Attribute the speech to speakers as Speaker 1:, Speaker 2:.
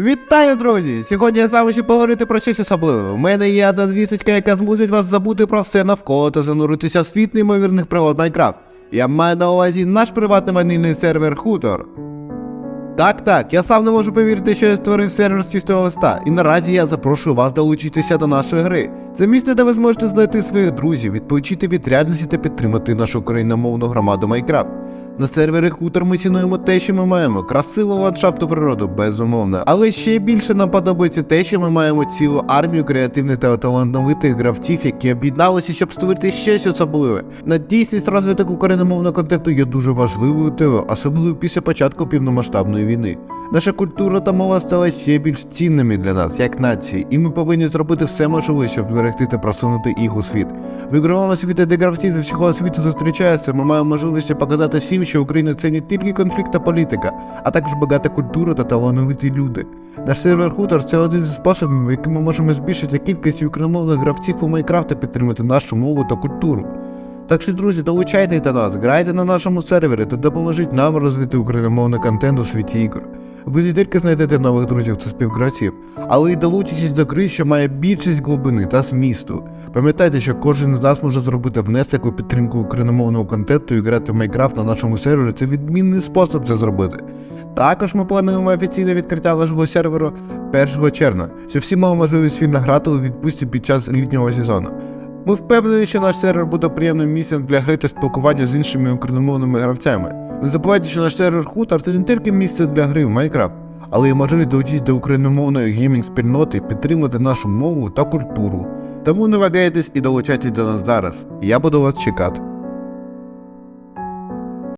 Speaker 1: Вітаю, друзі! Сьогодні я з вами ще поговорити про щось особливе. У мене є одна звісточка, яка змусить вас забути про все навколо та зануритися в світ неймовірних пригод Майнкрафт. Я маю на увазі наш приватний ванільний сервер Хутор. Так, так, я сам не можу повірити, що я створив сервер з чистого листа, і наразі я запрошую вас долучитися до нашої гри. Це місце, де ви зможете знайти своїх друзів, відпочити від реальності та підтримати нашу україномовну громаду Майнкрафт. На сервері хутор ми цінуємо те, що ми маємо, красиву ландшафту природу, безумовно. Але ще більше нам подобається те, що ми маємо цілу армію креативних та талановитих гравців, які об'єдналися, щоб створити щось особливе. На дійсність розвиток україномовного контенту є дуже важливою темою, особливо після початку повномасштабної війни. Наша культура та мова стала ще більш цінними для нас, як нації, і ми повинні зробити все можливе, щоб зберегти та просунути їх у світ. В ігровому світі, де гравці з всього світу зустрічаються, ми маємо можливість показати всім, що Україна це не тільки конфлікт та політика, а також багата культура та талановиті люди. Наш сервер Хутор це один зі способів, яким ми можемо збільшити кількість україномовних гравців у Майнкрафт підтримати нашу мову та культуру. Так що, друзі, долучайтесь до нас, грайте на нашому сервері та допоможіть нам розвити україномовний контент у світі ігор. Ви не тільки знайдете нових друзів та співгравців, але й долучитесь до гри, що має більшість глибини та змісту. Пам'ятайте, що кожен з нас може зробити внесок у підтримку україномовного контенту і грати в Майнкрафт на нашому сервері. Це відмінний спосіб це зробити. Також ми плануємо офіційне відкриття нашого серверу 1 червня, щоб всі мали можливість вільно грати у відпустці під час літнього сезону. Ми впевнені, що наш сервер буде приємним місцем для гри та спілкування з іншими україномовними гравцями. Не забувайте, що наш сервер Хутор це не тільки місце для гри в Майнкрафт, але й можливість долучитися до україномовної геймінг спільноти підтримати нашу мову та культуру. Тому не вагайтесь і долучайтесь до нас зараз. Я буду вас чекати.